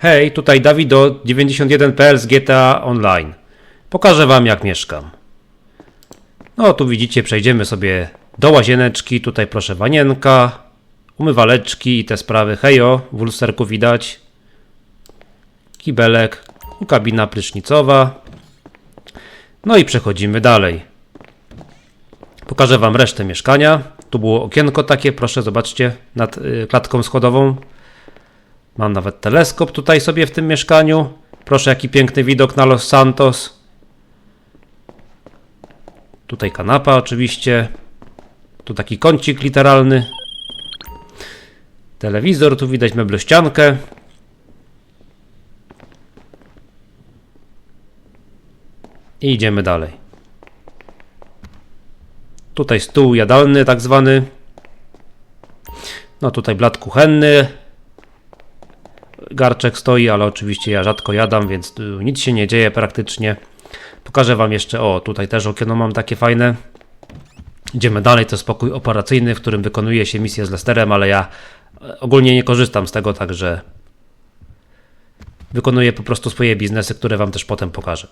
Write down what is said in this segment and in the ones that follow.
Hej, tutaj Dawido 91.pl z GTA Online. Pokażę wam jak mieszkam. No tu widzicie, przejdziemy sobie do łazieneczki. Tutaj proszę wanienka, umywaleczki i te sprawy. Hejo, w lusterku widać. Kibelek, kabina prysznicowa. No i przechodzimy dalej. Pokażę wam resztę mieszkania. Tu było okienko takie, proszę zobaczcie, nad y, klatką schodową. Mam nawet teleskop tutaj sobie w tym mieszkaniu. Proszę, jaki piękny widok na Los Santos. Tutaj kanapa oczywiście. Tu taki kącik literalny. Telewizor, tu widać meblościankę. I idziemy dalej. Tutaj stół jadalny tak zwany. No tutaj blat kuchenny. Garczek stoi, ale oczywiście ja rzadko jadam, więc nic się nie dzieje praktycznie. Pokażę wam jeszcze, o tutaj też okno mam takie fajne. Idziemy dalej, to spokój operacyjny, w którym wykonuje się misję z Lesterem, ale ja e, ogólnie nie korzystam z tego, także wykonuję po prostu swoje biznesy, które wam też potem pokażę.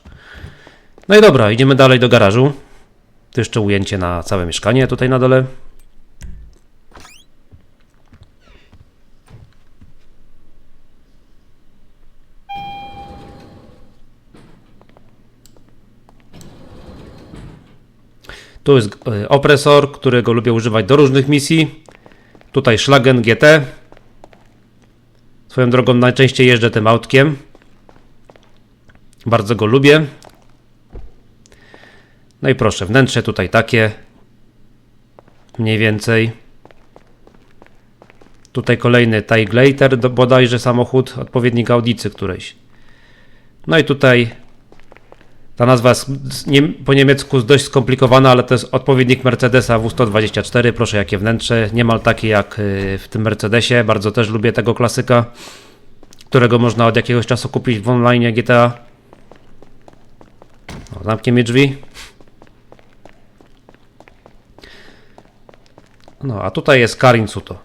No i dobra, idziemy dalej do garażu. Tu jeszcze ujęcie na całe mieszkanie tutaj na dole. Tu jest e, opresor, którego lubię używać do różnych misji. Tutaj Schlagen GT. Swoją drogą najczęściej jeżdżę tym autkiem. Bardzo go lubię. No i proszę, wnętrze tutaj takie. Mniej więcej. Tutaj kolejny Tiglater, bodajże samochód, odpowiednik Audicy którejś. No i tutaj ta nazwa jest po niemiecku dość skomplikowana, ale to jest odpowiednik Mercedesa W124. Proszę, jakie wnętrze. Niemal takie jak y, w tym Mercedesie. Bardzo też lubię tego klasyka, którego można od jakiegoś czasu kupić w online GTA. O, zamknie mi drzwi. No, a tutaj jest Karin Suto.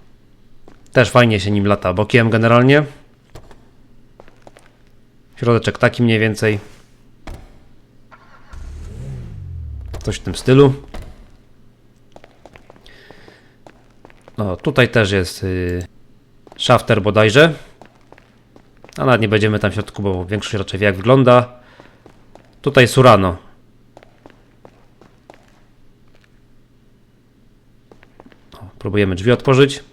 Też fajnie się nim lata bokiem generalnie. Środeczek taki mniej więcej. Coś w tym stylu. No, tutaj też jest yy, shafter bodajże. A nawet nie będziemy tam w środku, bo większość raczej wie jak wygląda. Tutaj Surano. O, próbujemy drzwi otworzyć.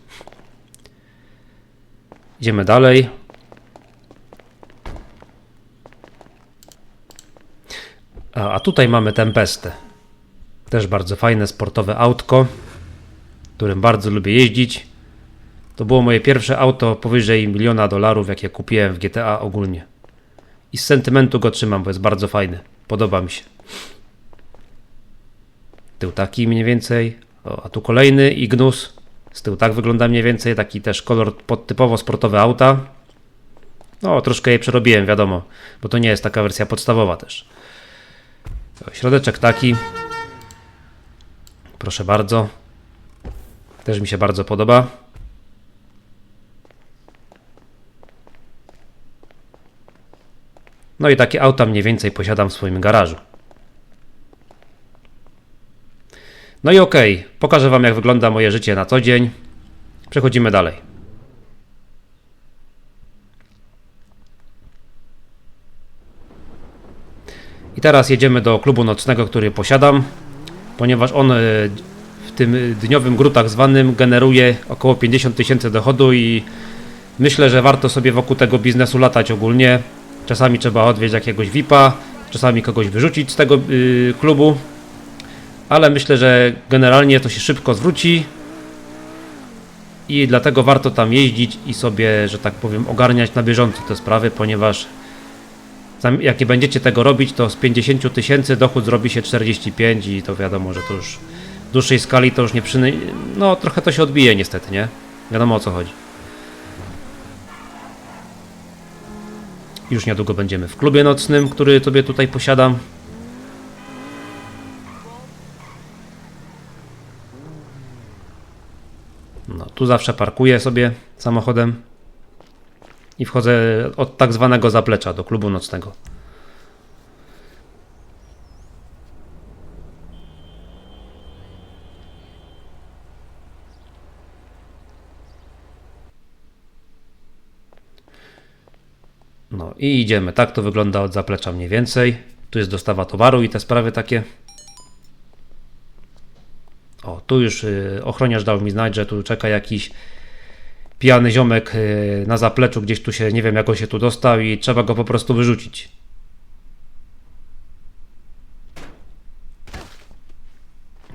Idziemy dalej. A, a tutaj mamy Tempestę. Też bardzo fajne sportowe autko, którym bardzo lubię jeździć. To było moje pierwsze auto powyżej miliona dolarów, jakie kupiłem w GTA ogólnie. I z sentymentu go trzymam, bo jest bardzo fajny. Podoba mi się. Tył taki mniej więcej. O, a tu kolejny Ignus. Z tyłu tak wygląda mniej więcej. Taki też kolor pod typowo sportowe auta. No, troszkę je przerobiłem, wiadomo, bo to nie jest taka wersja podstawowa też. Środeczek taki. Proszę bardzo. Też mi się bardzo podoba. No i takie auta mniej więcej posiadam w swoim garażu. No i okej, pokażę Wam jak wygląda moje życie na co dzień. Przechodzimy dalej. I teraz jedziemy do klubu nocnego, który posiadam, ponieważ on e, w tym dniowym gru tak zwanym generuje około 50 tysięcy dochodu i myślę, że warto sobie wokół tego biznesu latać ogólnie. Czasami trzeba odwieźć jakiegoś VIPa, czasami kogoś wyrzucić z tego y, klubu, ale myślę, że generalnie to się szybko zwróci i dlatego warto tam jeździć i sobie, że tak powiem, ogarniać na bieżąco te sprawy, ponieważ jak nie będziecie tego robić, to z 50 tysięcy dochód zrobi się 45 i to wiadomo, że to już w dłuższej skali to już nie przyny... No, trochę to się odbije niestety, nie? Wiadomo o co chodzi. Już niedługo będziemy w klubie nocnym, który sobie tutaj posiadam. No, tu zawsze parkuję sobie samochodem. I wchodzę od tak zwanego zaplecza do klubu nocnego. No i idziemy. Tak to wygląda od zaplecza mniej więcej. Tu jest dostawa towaru i te sprawy takie. O, tu już y, ochroniarz dał mi znać, że tu czeka jakiś pijany ziomek y, na zapleczu, gdzieś tu się, nie wiem jak on się tu dostał i trzeba go po prostu wyrzucić.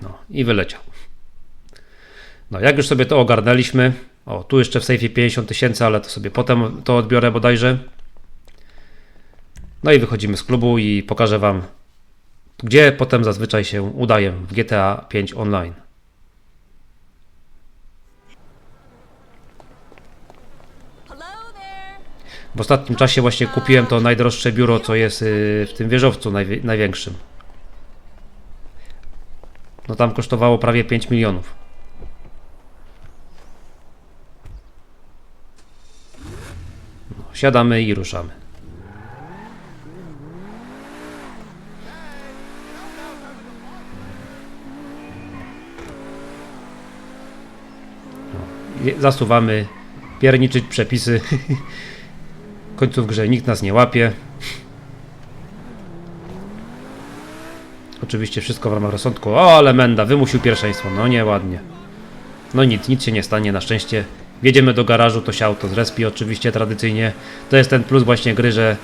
No i wyleciał. No jak już sobie to ogarnęliśmy, o tu jeszcze w sejfie 50 tysięcy, ale to sobie potem to odbiorę bodajże. No i wychodzimy z klubu i pokażę Wam, gdzie potem zazwyczaj się udaję w GTA 5 Online. W ostatnim czasie właśnie kupiłem to najdroższe biuro, co jest y, w tym wieżowcu najwi- największym. No tam kosztowało prawie 5 milionów. No, siadamy i ruszamy. No, zasuwamy, pierniczyć przepisy. Końcu w grze nikt nas nie łapie. Oczywiście wszystko w ramach rozsądku. O, ale Menda wymusił pierwszeństwo. No nieładnie. No nic, nic się nie stanie, na szczęście. Wjedziemy do garażu, to się auto zrespi oczywiście tradycyjnie. To jest ten plus właśnie gry, że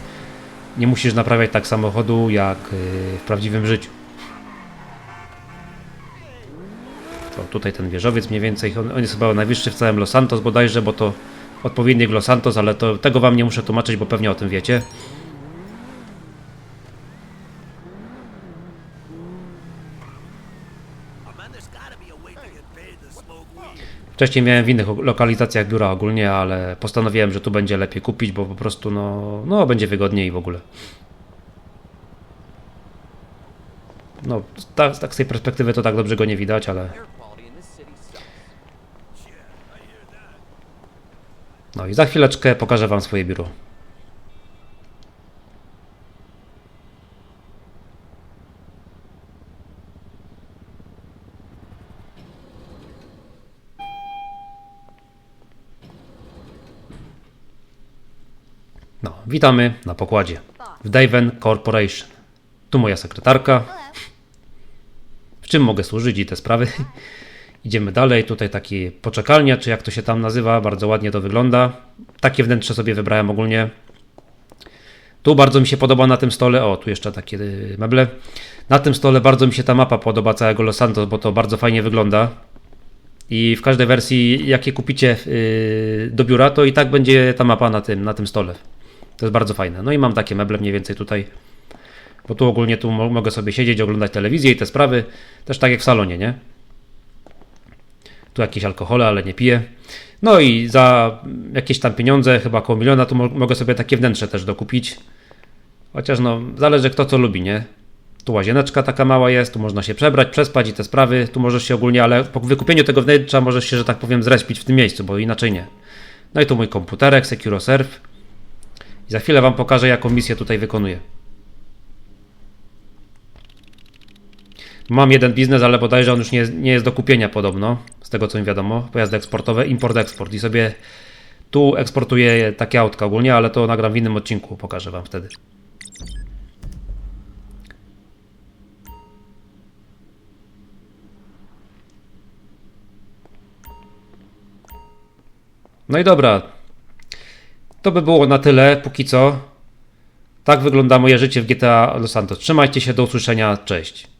nie musisz naprawiać tak samochodu jak yy, w prawdziwym życiu. To tutaj ten wieżowiec mniej więcej, on, on jest chyba najwyższy w całym Los Santos bodajże, bo to odpowiednik Los Santos, ale to, tego wam nie muszę tłumaczyć, bo pewnie o tym wiecie. Wcześniej miałem w innych lokalizacjach biura ogólnie, ale postanowiłem, że tu będzie lepiej kupić, bo po prostu no, no będzie wygodniej w ogóle. No, tak, tak z tej perspektywy to tak dobrze go nie widać, ale no i za chwileczkę pokażę wam swoje biuro. No, witamy na pokładzie w Daven Corporation. Tu moja sekretarka. W czym mogę służyć i te sprawy? Idziemy dalej, tutaj taki poczekalnia, czy jak to się tam nazywa, bardzo ładnie to wygląda. Takie wnętrze sobie wybrałem ogólnie. Tu bardzo mi się podoba na tym stole, o tu jeszcze takie y, meble. Na tym stole bardzo mi się ta mapa podoba całego Los Santos, bo to bardzo fajnie wygląda. I w każdej wersji, jakie kupicie yy, do biura, to i tak będzie ta mapa na tym, na tym stole. To jest bardzo fajne. No i mam takie meble mniej więcej tutaj. Bo tu ogólnie tu mo- mogę sobie siedzieć, oglądać telewizję i te sprawy. Też tak jak w salonie, nie? Tu jakieś alkohole, ale nie piję. No i za jakieś tam pieniądze, chyba około miliona, tu mo- mogę sobie takie wnętrze też dokupić. Chociaż no, zależy kto co lubi, nie? Tu łazieneczka taka mała jest, tu można się przebrać, przespać i te sprawy. Tu możesz się ogólnie, ale po wykupieniu tego wnętrza możesz się, że tak powiem, zrespić w tym miejscu, bo inaczej nie. No i tu mój komputerek, SecuroServe. I za chwilę Wam pokażę, jaką misję tutaj wykonuję. Mam jeden biznes, ale bodajże on już nie, nie jest do kupienia podobno, z tego co mi wiadomo. Pojazdy eksportowe, import-eksport. I sobie tu eksportuję takie autka ogólnie, ale to nagram w innym odcinku, pokażę Wam wtedy. No i dobra. To by było na tyle, póki co. Tak wygląda moje życie w GTA Los Santos. Trzymajcie się, do usłyszenia, cześć.